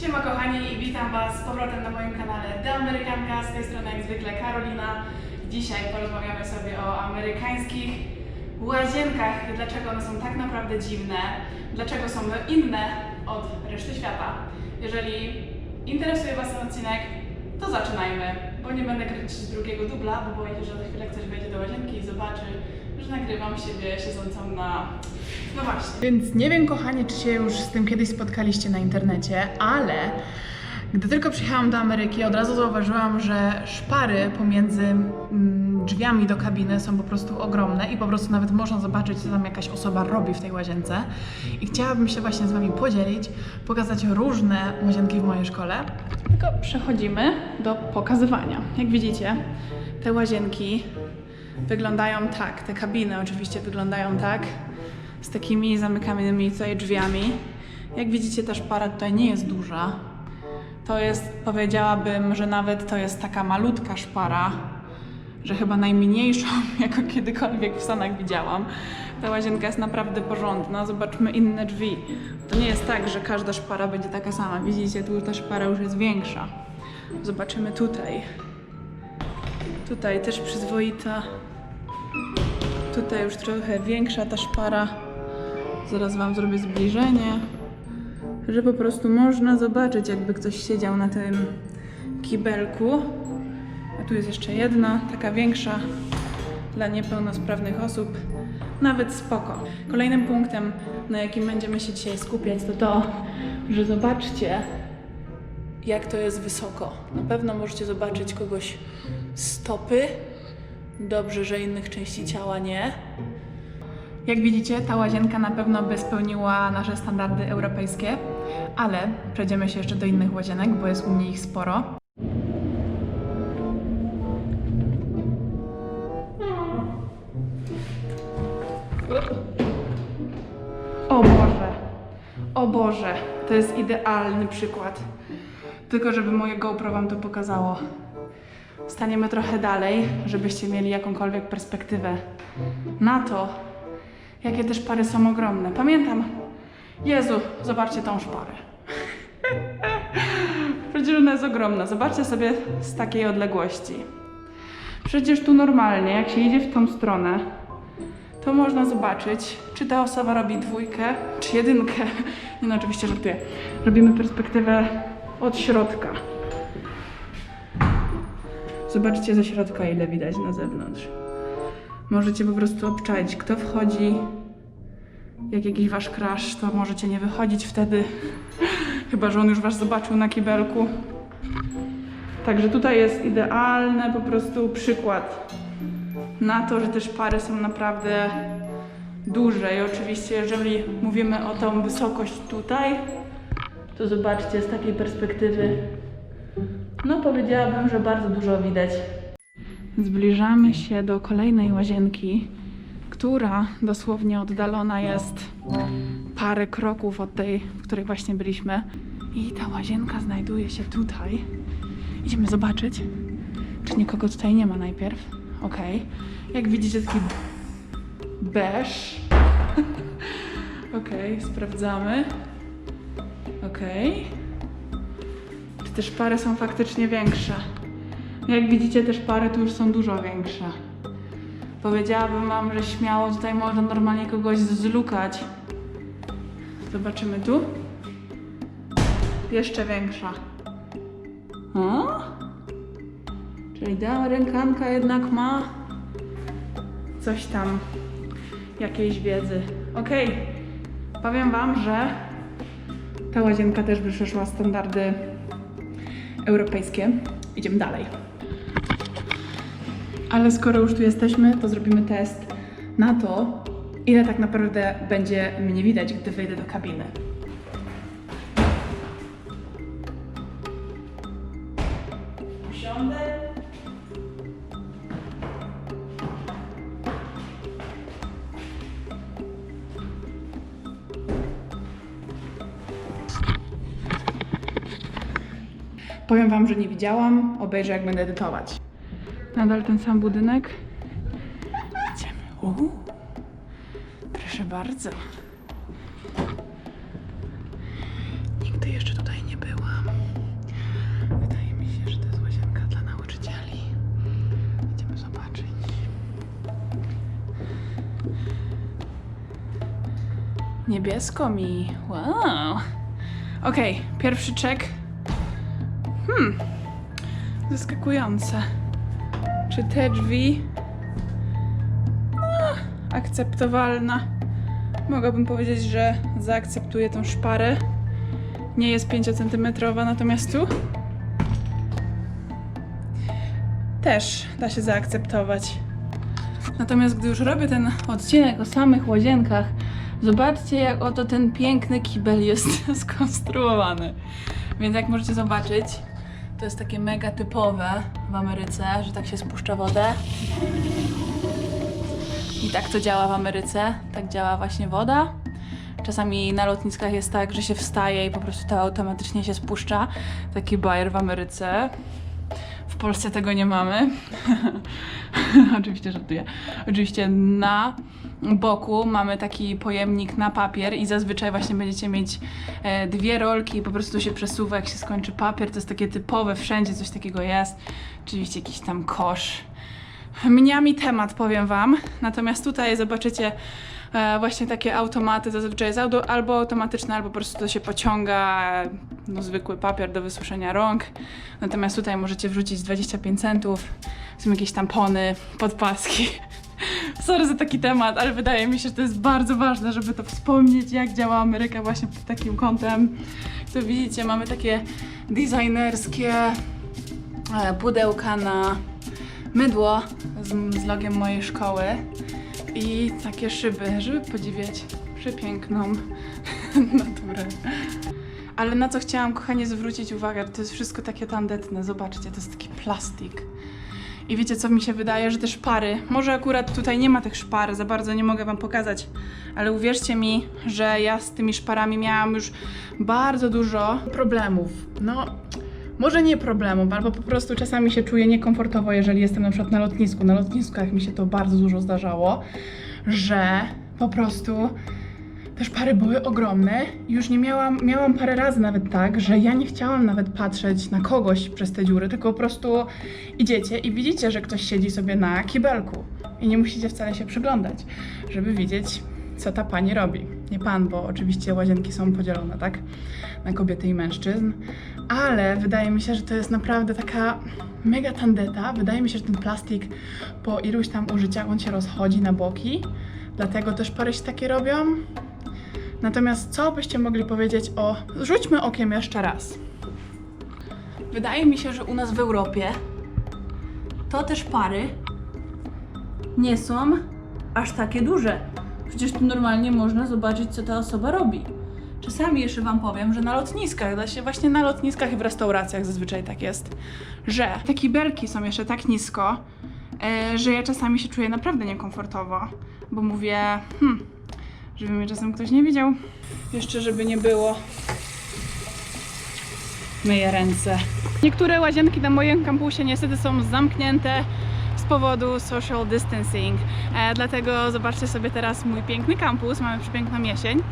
Siema kochani, witam Was z powrotem na moim kanale The Amerykanka, z tej strony jak zwykle Karolina. Dzisiaj porozmawiamy sobie o amerykańskich łazienkach dlaczego one są tak naprawdę dziwne, dlaczego są inne od reszty świata. Jeżeli interesuje Was ten odcinek, to zaczynajmy, bo nie będę kręcić drugiego dubla, bo boję się, że za chwilę ktoś wejdzie do łazienki i zobaczy, że nagrywam siebie siedzącą na... No właśnie. Więc nie wiem, kochani, czy się już z tym kiedyś spotkaliście na internecie, ale gdy tylko przyjechałam do Ameryki, od razu zauważyłam, że szpary pomiędzy mm, drzwiami do kabiny są po prostu ogromne i po prostu nawet można zobaczyć, co tam jakaś osoba robi w tej łazience. I chciałabym się właśnie z Wami podzielić, pokazać różne łazienki w mojej szkole. Tylko przechodzimy do pokazywania. Jak widzicie, te łazienki wyglądają tak, te kabiny oczywiście wyglądają tak, z takimi zamykanymi tutaj drzwiami. Jak widzicie, ta szpara tutaj nie jest duża. To jest, powiedziałabym, że nawet to jest taka malutka szpara, że chyba najmniejszą, jaką kiedykolwiek w Stanach widziałam. Ta łazienka jest naprawdę porządna. Zobaczmy inne drzwi. To nie jest tak, że każda szpara będzie taka sama. Widzicie, tu ta szpara już jest większa. Zobaczymy tutaj. Tutaj też przyzwoita. Tutaj już trochę większa ta szpara. Zaraz Wam zrobię zbliżenie, że po prostu można zobaczyć, jakby ktoś siedział na tym kibelku. A tu jest jeszcze jedna, taka większa dla niepełnosprawnych osób. Nawet spoko. Kolejnym punktem, na jakim będziemy się dzisiaj skupiać, to to, że zobaczcie, jak to jest wysoko. Na pewno możecie zobaczyć kogoś stopy. Dobrze, że innych części ciała nie. Jak widzicie, ta łazienka na pewno by spełniła nasze standardy europejskie, ale przejdziemy się jeszcze do innych łazienek, bo jest u mnie ich sporo. O Boże, o Boże, to jest idealny przykład. Tylko żeby moje GoPro Wam to pokazało. Staniemy trochę dalej, żebyście mieli jakąkolwiek perspektywę na to, jakie te szpary są ogromne. Pamiętam, Jezu, zobaczcie tą szparę. Przecież ona jest ogromna. Zobaczcie sobie z takiej odległości. Przecież tu normalnie, jak się idzie w tą stronę, to można zobaczyć, czy ta osoba robi dwójkę, czy jedynkę. Nie no, oczywiście żartuję. Robimy perspektywę od środka. Zobaczcie ze środka, ile widać na zewnątrz. Możecie po prostu obczaić, kto wchodzi. Jak jakiś wasz crush, to możecie nie wychodzić wtedy. Chyba, że on już was zobaczył na kibelku. Także tutaj jest idealny po prostu przykład na to, że te szpary są naprawdę duże. I oczywiście, jeżeli mówimy o tą wysokość tutaj, to zobaczcie z takiej perspektywy. No, powiedziałabym, że bardzo dużo widać. Zbliżamy się do kolejnej łazienki, która dosłownie oddalona jest parę kroków od tej, w której właśnie byliśmy. I ta łazienka znajduje się tutaj. Idziemy zobaczyć, czy nikogo tutaj nie ma najpierw. Okej. Jak widzicie, taki beż. Okej, sprawdzamy. Okej. Czy te szpary są faktycznie większe? Jak widzicie, te szpary tu już są dużo większe. Powiedziałabym wam, że śmiało tutaj można normalnie kogoś zlukać. Zobaczymy tu. Jeszcze większa. O? Czyli ta rękanka jednak ma coś tam, jakiejś wiedzy. Okej, powiem wam, że ta łazienka też by przeszła standardy europejskie. Idziemy dalej. Ale skoro już tu jesteśmy, to zrobimy test na to, ile tak naprawdę będzie mnie widać, gdy wejdę do kabiny. Powiem Wam, że nie widziałam. Obejrzę, jak będę edytować. Nadal ten sam budynek. Idziemy. Uuu. Proszę bardzo. Nigdy jeszcze tutaj nie byłam. Wydaje mi się, że to jest łazienka dla nauczycieli. Idziemy zobaczyć. Niebiesko mi. Wow. Okej, okay, pierwszy czek Hmm. Zaskakujące. Czy te drzwi. No, akceptowalna. Mogłabym powiedzieć, że zaakceptuję tą szparę. Nie jest 5 cm, natomiast tu też da się zaakceptować. Natomiast gdy już robię ten odcinek o samych łazienkach, zobaczcie jak oto ten piękny kibel jest skonstruowany. Więc jak możecie zobaczyć, to jest takie mega typowe w Ameryce, że tak się spuszcza wodę. I tak to działa w Ameryce, tak działa właśnie woda. Czasami na lotniskach jest tak, że się wstaje i po prostu to automatycznie się spuszcza. Taki bajer w Ameryce. Polsce tego nie mamy. Oczywiście żartuję. Oczywiście na boku mamy taki pojemnik na papier i zazwyczaj właśnie będziecie mieć e, dwie rolki i po prostu się przesuwa, jak się skończy papier. To jest takie typowe, wszędzie coś takiego jest. Oczywiście jakiś tam kosz. Mniami temat, powiem Wam. Natomiast tutaj zobaczycie właśnie takie automaty, zazwyczaj jest albo automatyczne, albo po prostu to się pociąga, e, no, zwykły papier do wysuszenia rąk. Natomiast tutaj możecie wrzucić 25 centów, są jakieś tampony, podpaski. Sorry za taki temat, ale wydaje mi się, że to jest bardzo ważne, żeby to wspomnieć, jak działa Ameryka właśnie pod takim kątem. Tu widzicie, mamy takie designerskie e, pudełka na mydło z, z logiem mojej szkoły i takie szyby, żeby podziwiać przepiękną naturę. Ale na co chciałam, kochanie, zwrócić uwagę, to jest wszystko takie tandetne. Zobaczcie, to jest taki plastik. I wiecie, co mi się wydaje, że te szpary, może akurat tutaj nie ma tych szpar, za bardzo nie mogę Wam pokazać, ale uwierzcie mi, że ja z tymi szparami miałam już bardzo dużo problemów. No, może nie problemów, albo po prostu czasami się czuję niekomfortowo, jeżeli jestem na przykład na lotnisku. Na lotniskach mi się to bardzo dużo zdarzało, że po prostu te szpary były ogromne. Już nie miałam, miałam parę razy nawet tak, że ja nie chciałam nawet patrzeć na kogoś przez te dziury, tylko po prostu idziecie i widzicie, że ktoś siedzi sobie na kibelku. I nie musicie wcale się przyglądać, żeby widzieć, co ta pani robi. Nie pan, bo oczywiście łazienki są podzielone, tak? Na kobiety i mężczyzn. Ale wydaje mi się, że to jest naprawdę taka mega tandeta. Wydaje mi się, że ten plastik po iluś tam użyciach on się rozchodzi na boki. Dlatego też pary się takie robią. Natomiast co byście mogli powiedzieć o. Rzućmy okiem jeszcze raz. Wydaje mi się, że u nas w Europie to też pary nie są aż takie duże. Przecież tu normalnie można zobaczyć, co ta osoba robi. Czasami jeszcze Wam powiem, że na lotniskach, da się właśnie na lotniskach i w restauracjach zazwyczaj tak jest, że te kibelki są jeszcze tak nisko, e, że ja czasami się czuję naprawdę niekomfortowo, bo mówię, hmm, żeby mnie czasem ktoś nie widział. Jeszcze, żeby nie było. Myję ręce. Niektóre łazienki na moim kampusie niestety są zamknięte powodu social distancing. E, dlatego zobaczcie sobie teraz mój piękny kampus. Mamy przepiękną jesień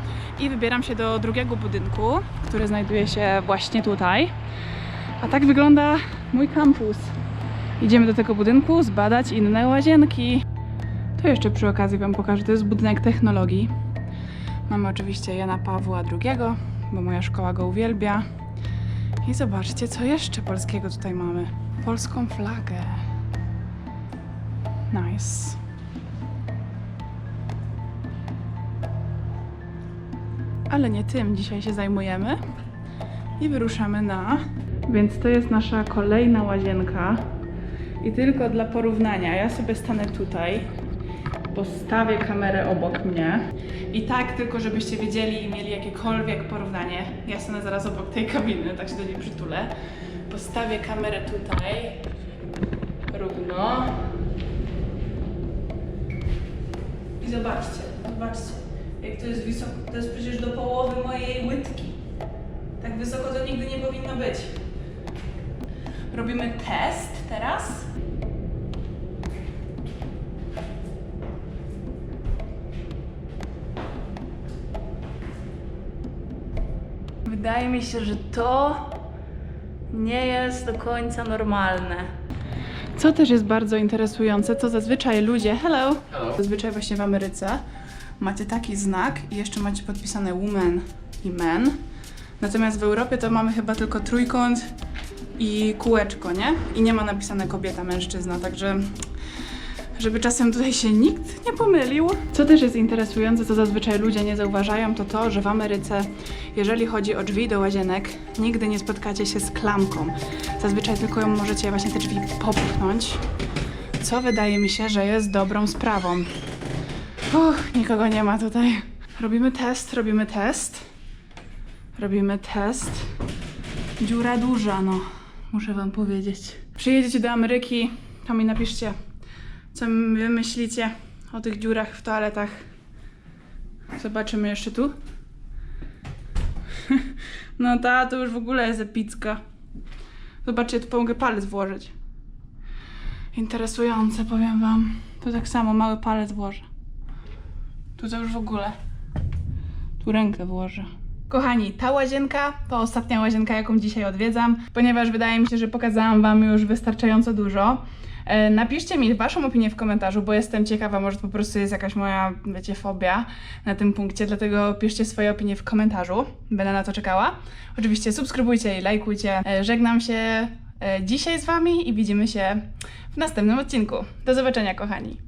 i wybieram się do drugiego budynku, który znajduje się właśnie tutaj. A tak wygląda mój kampus. Idziemy do tego budynku zbadać inne łazienki. To jeszcze przy okazji Wam pokażę, to jest budynek technologii. Mamy oczywiście Jana Pawła II, bo moja szkoła go uwielbia. I zobaczcie, co jeszcze polskiego tutaj mamy. Polską flagę. Nice. Ale nie tym dzisiaj się zajmujemy. I wyruszamy na. Więc to jest nasza kolejna łazienka. I tylko dla porównania, ja sobie stanę tutaj, postawię kamerę obok mnie. I tak, tylko żebyście wiedzieli i mieli jakiekolwiek porównanie. Ja stanę zaraz obok tej kabiny, tak się do niej przytulę. Postawię kamerę tutaj. Równo. I zobaczcie, zobaczcie. Jak to jest wysoko. To jest przecież do połowy mojej łydki. Tak wysoko to nigdy nie powinno być. Robimy test teraz. Wydaje mi się, że to nie jest do końca normalne. Co też jest bardzo interesujące, to zazwyczaj ludzie, hello, Hello. zazwyczaj właśnie w Ameryce, macie taki znak i jeszcze macie podpisane woman i men. Natomiast w Europie to mamy chyba tylko trójkąt i kółeczko, nie? I nie ma napisane kobieta, mężczyzna, także żeby czasem tutaj się nikt nie pomylił. Co też jest interesujące, co zazwyczaj ludzie nie zauważają, to to, że w Ameryce, jeżeli chodzi o drzwi do łazienek, nigdy nie spotkacie się z klamką. Zazwyczaj tylko ją możecie właśnie te drzwi popchnąć, co wydaje mi się, że jest dobrą sprawą. Uch, nikogo nie ma tutaj. Robimy test, robimy test. Robimy test. Dziura duża, no. Muszę wam powiedzieć. Przyjedziecie do Ameryki, to mi napiszcie, co wy myślicie o tych dziurach w toaletach. Zobaczymy jeszcze tu. No ta, to już w ogóle jest epicka. Zobaczcie, tu pomogę palec włożyć. Interesujące, powiem wam. Tu tak samo mały palec włożę. Tu to już w ogóle. Tu rękę włożę. Kochani, ta łazienka to ostatnia łazienka, jaką dzisiaj odwiedzam, ponieważ wydaje mi się, że pokazałam Wam już wystarczająco dużo. E, Napiszcie mi Waszą opinię w komentarzu, bo jestem ciekawa, może po prostu jest jakaś moja, wiecie, fobia na tym punkcie, dlatego piszcie swoje opinie w komentarzu. Będę na to czekała. Oczywiście subskrybujcie i lajkujcie. E, Żegnam się e, dzisiaj z Wami i widzimy się w następnym odcinku. Do zobaczenia, kochani.